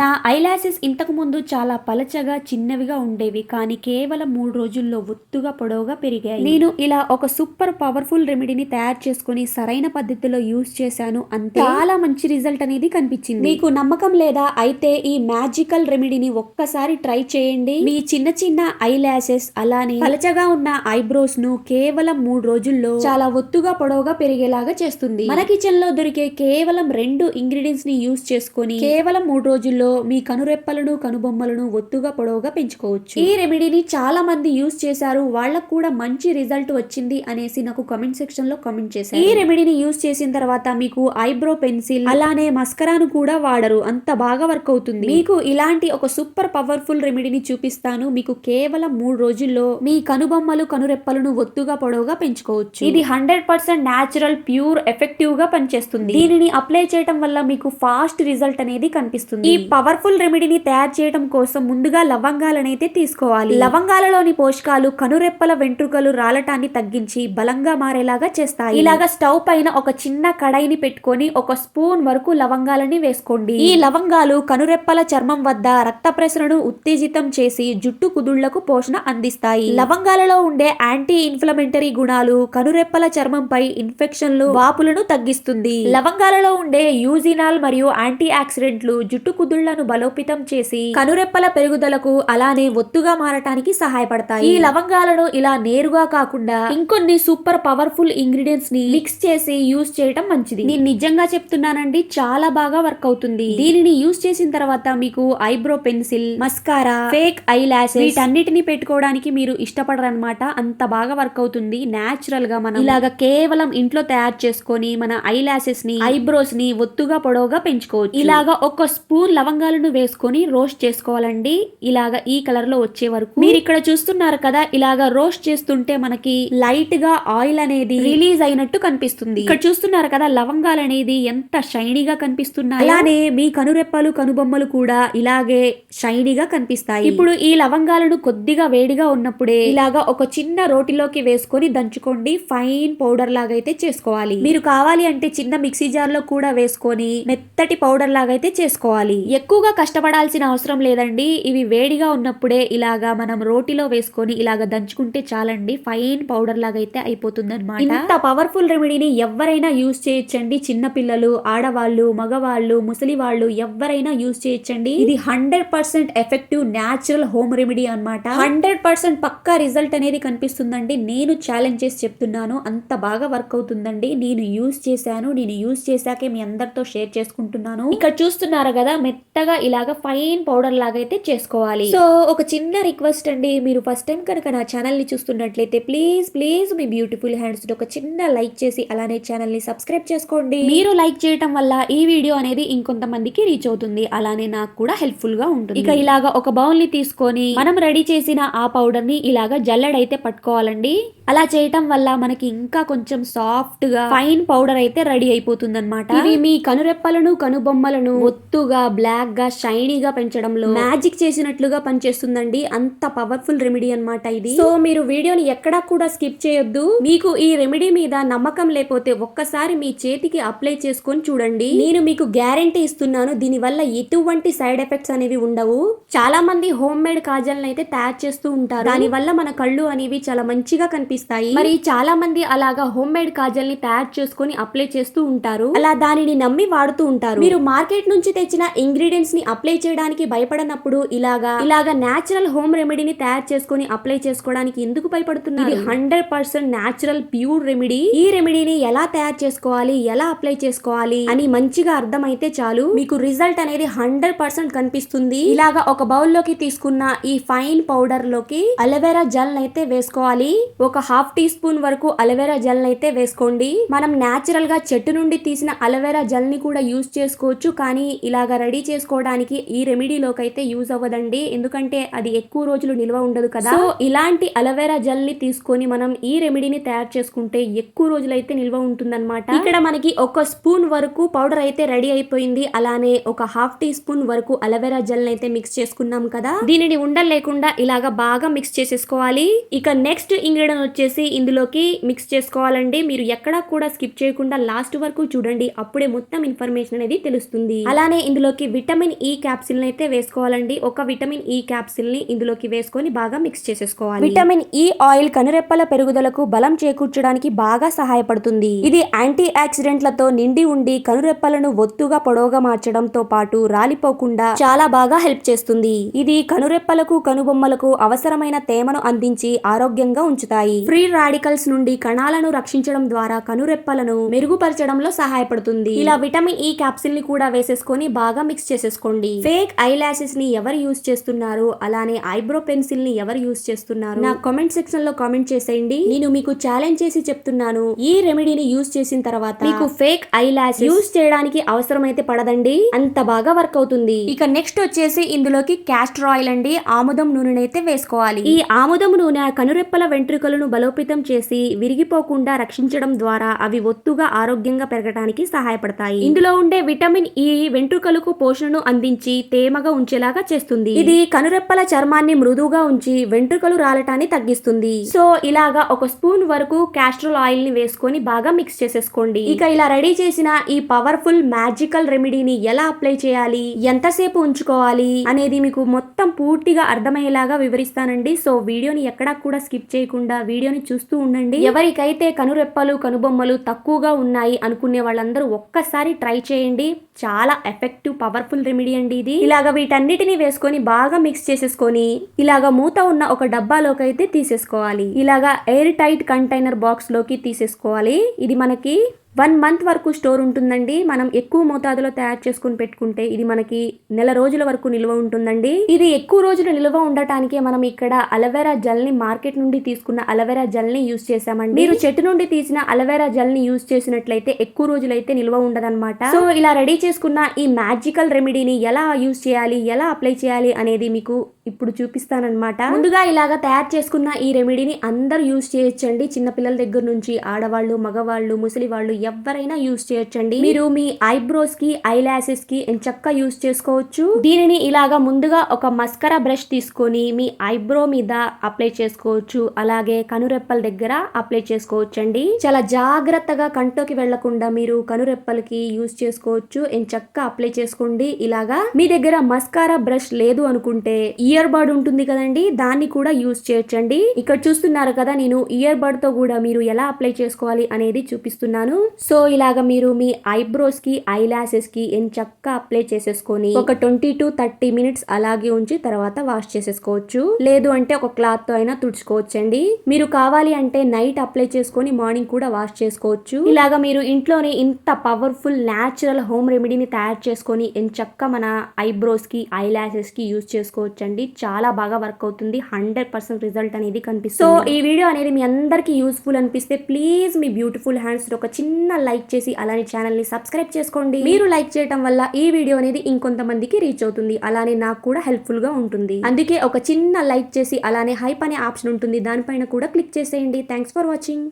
నా ఐలాసెస్ ఇంతకుముందు చాలా పలచగా చిన్నవిగా ఉండేవి కానీ కేవలం మూడు రోజుల్లో ఒత్తుగా పొడవుగా పెరిగాయి. నేను ఇలా ఒక సూపర్ పవర్ఫుల్ రెమెడీని తయారు చేసుకుని సరైన పద్ధతిలో యూజ్ చేశాను అంతే చాలా మంచి రిజల్ట్ అనేది కనిపించింది. మీకు నమ్మకం లేదా? అయితే ఈ మ్యాజికల్ రెమెడీని ఒక్కసారి ట్రై చేయండి. మీ చిన్న చిన్న ఐలాసెస్ అలానే పలచగా ఉన్న ఐబ్రోస్ను కేవలం మూడు రోజుల్లో చాలా ఒత్తుగా పొడవుగా పెరిగేలాగా చేస్తుంది. మన కిచెన్లో దొరికే కేవలం రెండు ఇంగ్రీడియంట్స్ని యూస్ చేసుకొని కేవలం మూడు రోజుల్లో మీ కనురెప్పలను కనుబొమ్మలను ఒత్తుగా పొడవుగా పెంచుకోవచ్చు. ఈ రెమెడీని చాలా మంది యూస్ చేశారు. వాళ్ళకు కూడా మంచి రిజల్ట్ వచ్చింది అనేసి నాకు కమెంట్ సెక్షన్లో కమెంట్ చేశారు. ఈ రెమెడీని యూస్ చేసిన తర్వాత మీకు ఐబ్రో పెన్సిల్ అలానే మస్కరాను కూడా వాడరు. అంత బాగా వర్క్ అవుతుంది. మీకు ఇలాంటి ఒక సూపర్ పవర్ఫుల్ రెమెడీని చూపిస్తాను. మీకు కేవలం మూడు రోజుల్లో మీ కనుబొమ్మలు కనురెప్పలను ఒత్తుగా పొడవుగా పెంచుకోవచ్చు. ఇది హండ్రెడ్ పర్సెంట్ న్యాచురల్ ప్యూర్ ఎఫెక్టివ్గా పనిచేస్తుంది. దీనిని అప్లై చేయడం వల్ల మీకు ఫాస్ట్ రిజల్ట్ అనేది కనిపిస్తుంది. ఈ పవర్ఫుల్ రెమెడీని తయారు చేయడం కోసం ముందుగా లవంగాలనైతే తీసుకోవాలి. లవంగాలలోని పోషకాలు కనురెప్పల వెంట్రుకలు రాలటాన్ని తగ్గించి బలంగా మారేలాగా చేస్తాయి. ఇలాగా స్టవ్ పైన ఒక చిన్న కడాయిని పెట్టుకొని ఒక స్పూన్ వరకు లవంగాలని వేసుకోండి. ఈ లవంగాలు కనురెప్పల చర్మం వద్ద రక్త ప్రసరణను ఉత్తేజితం చేసి జుట్టు కుదుళ్ళకు పోషణ అందిస్తాయి. లవంగాలలో ఉండే యాంటీ ఇన్ఫ్లమెంటరీ గుణాలు కనురెప్పల చర్మంపై ఇన్ఫెక్షన్లు వాపులను తగ్గిస్తుంది. లవంగాలలో ఉండే యూజినాల్ మరియు యాంటీ ఆక్సిడెంట్లు జుట్టు కుదుళ్ళను బలోపేతం చేసి కనురెప్పల పెరుగుదలకు అలానే ఒత్తుగా మారటానికి సహాయపడతాయి. ఈ లవంగాలను ఇలా నేరుగా కాకుండా ఇంకొన్ని సూపర్ పవర్ఫుల్ ఇంగ్రీడియంట్స్ని మిక్స్ చేసి యూస్ చేయటం మంచిది. నేను నిజంగా చెప్తున్నానండి చాలా బాగా వర్క్ అవుతుంది. దీనిని యూస్ చేసిన తర్వాత మీకు eyebrow pencil mascara fake eyelashes వీటన్నిటిని పెట్టుకోవడానికి మీరు ఇష్టపడరనమాట అంత బాగా వర్క్ అవుతుంది. నాచురల్గా మనం ఇలాగ కేవలం ఇంట్లో తయారు చేసుకొని మన ఐ లాషెస్ని ఐబ్రోస్ని ఒత్తుగా పొడవుగా పెంచుకోవచ్చు. ఇలాగ ఒక స్పూన్ లవంగాలను వేసుకొని రోస్ట్ చేసుకోవాలండి. ఇలాగ ఈ కలర్లో వచ్చే వరకు. మీరు ఇక్కడ చూస్తున్నారు కదా ఇలాగ రోస్ట్ చేస్తుంటే మనకి లైట్గా ఆయిల్ అనేది రిలీజ్ అయినట్టు కనిపిస్తుంది. ఇక్కడ చూస్తున్నారు కదా లవంగాలు అనేది ఎంత షైనీగా కనిపిస్తున్నాయి. అలానే మీ కనురెప్పలు కనుబొమ్మలు కూడా ఇలాగే షైనీగా కనిపిస్తాయి. ఇప్పుడు ఈ లవంగాలను కొద్దిగా వేడిగా ఉన్నప్పుడే ఇలాగా ఒక చిన్న రోటిలోకి వేసుకొని దంచుకోండి. ఫైన్ పౌడర్ లాగా అయితే చేసుకోవాలి. మీరు కావాలి అంటే చిన్న మిక్సీ జార్లో కూడా వేసుకొని మెత్తటి పౌడర్ లాగా అయితే చేసుకోవాలి. ఎక్కువగా కష్టపడాల్సిన అవసరం లేదండి. ఇవి వేడిగా ఉన్నప్పుడే ఇలాగా మనం రోటిలో వేసుకొని ఇలాగ దంచుకుంటే చాలండి. ఫైన్ పౌడర్ లాగా అయితే అయిపోతుంది అనమాట ఇంత పవర్ఫుల్ రెమెడీని ఎవరైనా యూస్ చేయొచ్చండి. చిన్న పిల్లలు ఆడవాళ్ళు మగవాళ్ళు ముసలి వాళ్ళు ఎవరైనా యూస్ చేయొచ్చండి. ఇది hundred percent effective natural home remedy అన్నమాట. హండ్రెడ్ పర్సెంట్ పక్కా రిజల్ట్ అనేది కనిపిస్తుందండి. నేను ఛాలెంజ్ చేసి చెప్తున్నాను. అంత బాగా వర్క్ అవుతుందండి. నేను యూస్ చేశాను. నేను యూస్ చేశాకే మీ అందరితో షేర్ చేసుకుంటున్నాను. ఇక్కడ చూస్తున్నారు కదా మెత్తగా ఇలాగ ఫైన్ పౌడర్ లాగా అయితే చేసుకోవాలి. సో ఒక చిన్న రిక్వెస్ట్ అండి. మీరు ఫస్ట్ టైం కనుక నా ఛానల్ని చూస్తున్నట్లయితే ప్లీజ్ ప్లీజ్ మీ బ్యూటిఫుల్ హ్యాండ్స్ ఒక చిన్న లైక్ చేసి అలానే ఛానల్ని సబ్స్క్రైబ్ చేసుకోండి. మీరు లైక్ చేయటం వల్ల ఈ వీడియో అనేది ఇంకొంతమందికి రీచ్ అవుతుంది. అలానే నాకు కూడా హెల్ప్ఫుల్గా ఉంటుంది. ఇక ఇలాగా ఒక బౌల్ని తీసుకొని మనం రెడీ చేసిన ఆ పౌడర్ని ఇలాగా జల్లెడైతే పట్టుకోవాలండి. అలా చేయటం వల్ల మనకి ఇంకా కొంచెం సాఫ్ట్గా ఫైన్ పౌడర్ అయితే రెడీ అయిపోతుంది అనమాట ఇవి మీ కనురెప్పలను కనుబొమ్మలను ఒత్తుగా బ్లాక్ గా షైనీగా పెంచడంలో మ్యాజిక్ చేసినట్లుగా పనిచేస్తుందండి. అంత పవర్ఫుల్ రెమెడీ అన్నమాట ఇది. సో మీరు వీడియోని ఎక్కడా కూడా స్కిప్ చేయొద్దు. మీకు ఈ రెమెడీ మీద నమ్మకం లేకపోతే ఒక్కసారి మీ చేతికి అప్లై చేసుకొని చూడండి. నేను మీకు గ్యారంటీ ఇస్తున్నాను దీని వల్ల ఎటువంటి సైడ్ ఎఫెక్ట్స్ అనేవి ఉండవు. చాలా మంది హోమ్ మేడ్ కాజల్ని అయితే తయారు చేస్తూ ఉంటారు. దాని వల్ల మన కళ్ళు అనేవి చాలా మంచిగా కనిపిస్తాయి. మరి చాలా మంది అలాగా హోమ్ మేడ్ కాజల్ని తయారు చేసుకొని అప్లై చేస్తూ ఉంటారు. అలా దానిని నమ్మి వాడుతూ ఉంటారు. మీరు మార్కెట్ నుంచి తెచ్చిన ఇంగ్రీడియంట్స్ని అప్లై చేయడానికి భయపడనప్పుడు ఇలాగా ఇలాగా నేచురల్ హోమ్ రెమెడీని తయారు చేసుకొని అప్లై చేసుకోవడానికి ఎందుకు భయపడుతున్నారు? ఇది hundred percent natural pure remedy ఈ రెమెడీని ఎలా తయారు చేసుకోవాలి? ఎలా అప్లై చేసుకోవాలి? అని మంచిగా అర్థమైతే చాలు. మీకు రిజల్ట్ అనేది హండ్రెడ్ పర్సెంట్ కనిపిస్తుంది. ఇలాగా ఒక బౌల్లోకి తీసుకున్న ఈ ఫైన్ పౌడర్లోకి అలోవెరా జెల్ అయితే వేసుకోవాలి. ఒక హాఫ్ టీ స్పూన్ వరకు అలోవెరా జెల్ అయితే వేసుకోండి. మనం నేచురల్గా చెట్టు నుండి తీసిన అలోవెరా జెల్ని కూడా యూస్ చేసుకోవచ్చు. కానీ ఇలాగ రెడీ చేసుకోవడానికి ఈ రెమెడీలోకి అయితే యూజ్ అవ్వదండి. ఎందుకంటే అది ఎక్కువ రోజులు నిల్వ ఉండదు కదా. సో ఇలాంటి అలోవెరా జెల్ని తీసుకొని మనం ఈ రెమెడీని తయారు చేసుకుంటే ఎక్కువ రోజులైతే నిల్వ ఉంటుందన్నమాట. ఇక్కడ మనకి ఒక స్పూన్ వరకు పౌడర్ అయితే రెడీ అయిపోయింది. అలానే ఒక హాఫ్ టీ స్పూన్ వరకు అలోవెరా జెల్ అయితే మిక్స్ చేసుకున్నాం కదా. దీనిని ఉండలు లేకుండా ఇలాగా బాగా మిక్స్ చేసేసుకోవాలి. ఇక నెక్స్ట్ ఇంగ్రీడియంట్ వచ్చేసి ఇందులోకి మిక్స్ చేసుకోవాలండి. మీరు ఎక్కడా కూడా స్కిప్ చేయకుండా లాస్ట్ వరకు చూడండి. అప్పుడే మొత్తం ఇన్ఫర్మేషన్ అనేది తెలుస్తుంది. అలానే ఇందులోకి విటమిన్ e ఈ క్యాప్సిల్ అయితే వేసుకోవాలండి. ఒక విటమిన్ e ఈ క్యాప్సిల్ని ఇందులోకి వేసుకొని బాగా మిక్స్ చేసేసుకోవాలి. విటమిన్ e ఈ ఆయిల్ కనురెప్పల పెరుగుదలకు బలం చేకూర్చడానికి బాగా సహాయపడుతుంది. ఇది యాంటీ ఆక్సిడెంట్లతో నిండి ఉండి కనురెప్పలను ఒత్తుగా పొడవుగా మార్చడంతో పాటు రాలిపోకుండా చాలా బాగా హెల్ప్ చేస్తుంది. ఇది కనురెప్పలకు కనుబొమ్మలకు అవసరమైన తేమను అందించి ఆరోగ్యంగా ఉంచుతాయి. ఫ్రీ రాడికల్స్ నుండి కణాలను రక్షించడం ద్వారా కనురెప్పలను మెరుగుపరచడంలో సహాయపడుతుంది. ఇలా విటమిన్ ఈ క్యాప్సిల్ని కూడా వేసేసుకొని బాగా మిక్స్ చేసేసుకోండి. ఫేక్ ఐ లాసెస్ని ఎవరు యూస్ చేస్తున్నారు? అలానే ఐబ్రో పెన్సిల్ని ఎవరు యూస్ చేస్తున్నారు? నా కామెంట్ సెక్షన్లో కామెంట్ చేసేయండి. నేను మీకు ఛాలెంజ్ చేసి చెప్తున్నాను. ఈ రెమెడీని యూస్ చేసిన తర్వాత మీకు ఫేక్ ఐ లాస్ యూస్ చేయడానికి అవసరమైతే పడదండి. అంత బాగా వర్క్ అవుతుంది. ఇక నెక్స్ట్ వచ్చేసి ఇందులోకి క్యాస్టర్ ఆయిల్ అండి. ఆముదం నూనె అయితే వేసుకోవాలి. ఈ ఆముదం నూనె కనురెప్పల వెంట్రుకలను బలోపేతం చేసి విరిగిపోకుండా రక్షించడం ద్వారా అవి ఒత్తుగా ఆరోగ్యంగా పెరగడానికి సహాయపడతాయి. ఇందులో ఉండే విటమిన్ ఈ వెంట్రుకలకు పోషణను అందించి తేమగా ఉంచేలాగా చేస్తుంది. ఇది కనురెప్పల చర్మాన్ని మృదువుగా ఉంచి వెంట్రుకలు రాలటాన్ని తగ్గిస్తుంది. సో ఇలాగా ఒక స్పూన్ వరకు క్యాస్ట్రల్ ఆయిల్ని వేసుకొని బాగా మిక్స్ చేసేసుకోండి. ఇక ఇలా రెడీ చేసిన ఈ పవర్ఫుల్ మ్యాజికల్ రెమెడీని ఎలా అప్లై చేయాలి? ఎంతసేపు ఉంచుకోవాలి? అనేది మీకు మొత్తం పూర్తిగా అర్థమయ్యేలాగా వివరిస్తానండి. సో వీడియోని ఎక్కడా కూడా స్కిప్ చేయకుండా వీడియోని చూస్తూ ఉండండి. ఎవరికైతే కనురెప్పలు కనుబొమ్మలు తక్కువగా ఉన్నాయి అనుకునే వాళ్ళందరూ ఒక్కసారి ట్రై చేయండి. చాలా ఎఫెక్టివ్ పవర్ఫుల్ రెమెడీ అండి ఇది. ఇలాగ వీటన్నిటిని వేసుకొని బాగా మిక్స్ చేసేసుకొని ఇలాగ మూత ఉన్న ఒక డబ్బాలోకి అయితే తీసేసుకోవాలి. ఇలాగా ఎయిర్ టైట్ కంటైనర్ బాక్స్లోకి తీసేసుకోవాలి. ఇది మనకి వన్ మంత్ వరకు స్టోర్ ఉంటుందండి. మనం ఎక్కువ మోతాదులో తయారు చేసుకుని పెట్టుకుంటే ఇది మనకి నెల రోజుల వరకు నిల్వ ఉంటుందండి. ఇది ఎక్కువ రోజులు నిల్వ ఉండటానికి మనం ఇక్కడ అలవేరా జెల్ని మార్కెట్ నుండి తీసుకున్న అలవేరా జెల్ని యూస్ చేసామండి మీరు చెట్టు నుండి తీసిన అలవేరా జెల్ని యూస్ చేసినట్లయితే ఎక్కువ రోజులైతే నిల్వ ఉండదన్నమాట. సో ఇలా రెడీ చేసుకున్న ఈ మ్యాజికల్ రెమెడీని ఎలా యూస్ చేయాలి ఎలా అప్లై చేయాలి అనేది మీకు ఇప్పుడు చూపిస్తానన్నమాట. ముందుగా ఇలాగా తయారు చేసుకున్న ఈ రెమెడీని అందరూ యూస్ చేయొచ్చండి. చిన్నపిల్లల దగ్గర నుంచి ఆడవాళ్ళు మగవాళ్ళు ముసలి వాళ్ళు ఎవరైనా యూస్ చేయొచ్చండి. మీరు మీ ఐబ్రోస్కి ఐ లాసెస్కి చక్కగా యూస్ చేసుకోవచ్చు. దీనిని ఇలాగా ముందుగా ఒక మస్కరా బ్రష్ తీసుకొని మీ ఐబ్రో మీద అప్లై చేసుకోవచ్చు. అలాగే కనురెప్పల దగ్గర అప్లై చేసుకోవచ్చు అండి చాలా జాగ్రత్తగా కంటోకి వెళ్ళకుండా మీరు కనురెప్పలకి యూస్ చేసుకోవచ్చు. చక్కగా అప్లై చేసుకోండి. ఇలాగా మీ దగ్గర మస్కారా బ్రష్ లేదు అనుకుంటే ఇయర్ బడ్ ఉంటుంది కదండి. దాన్ని కూడా యూస్ చేయొచ్చండి. ఇక్కడ చూస్తున్నారు కదా నేను ఇయర్ బడ్తో కూడా మీరు ఎలా అప్లై చేసుకోవాలి అనేది చూపిస్తున్నాను. సో ఇలాగ మీరు మీ ఐబ్రోస్కి ఐ లాసెస్కి ఎంచక్కా అప్లై చేసేసుకొని ఒక ట్వంటీ టు థర్టీ మినిట్స్ అలాగే ఉంచి తర్వాత వాష్ చేసేసుకోవచ్చు. లేదు అంటే ఒక క్లాత్తో అయినా తుడుచుకోవచ్చండి. మీరు కావాలి అంటే నైట్ అప్లై చేసుకొని మార్నింగ్ కూడా వాష్ చేసుకోవచ్చు. ఇలాగ మీరు ఇంట్లోనే ఇంత పవర్ఫుల్ న్యాచురల్ హోమ్ రెమెడీని తయారు చేసుకొని ఎంచక్క మన ఐబ్రోస్కి ఐ లాసెస్కి యూజ్ చేసుకోవచ్చు అండి చాలా బాగా వర్క్ అవుతుంది. హండ్రెడ్ పర్సెంట్ రిజల్ట్ అనేది కనిపిస్తుంది. సో ఈ వీడియో అనేది మీ అందరికీ యూస్ఫుల్ అనిపిస్తే ప్లీజ్ మీ బ్యూటిఫుల్ హ్యాండ్స్ ఒక చిన్న చిన్న లైక్ చేసి అలానే ఛానల్ని సబ్స్క్రైబ్ చేసుకోండి. మీరు లైక్ చేయటం వల్ల ఈ వీడియో అనేది ఇంకొంతమందికి రీచ్ అవుతుంది. అలానే నాకు కూడా హెల్ప్ఫుల్గా ఉంటుంది. అందుకే ఒక చిన్న లైక్ చేసి అలానే హైప్ అనే ఆప్షన్ ఉంటుంది. దానిపైన కూడా క్లిక్ చేసేయండి. Thanks for watching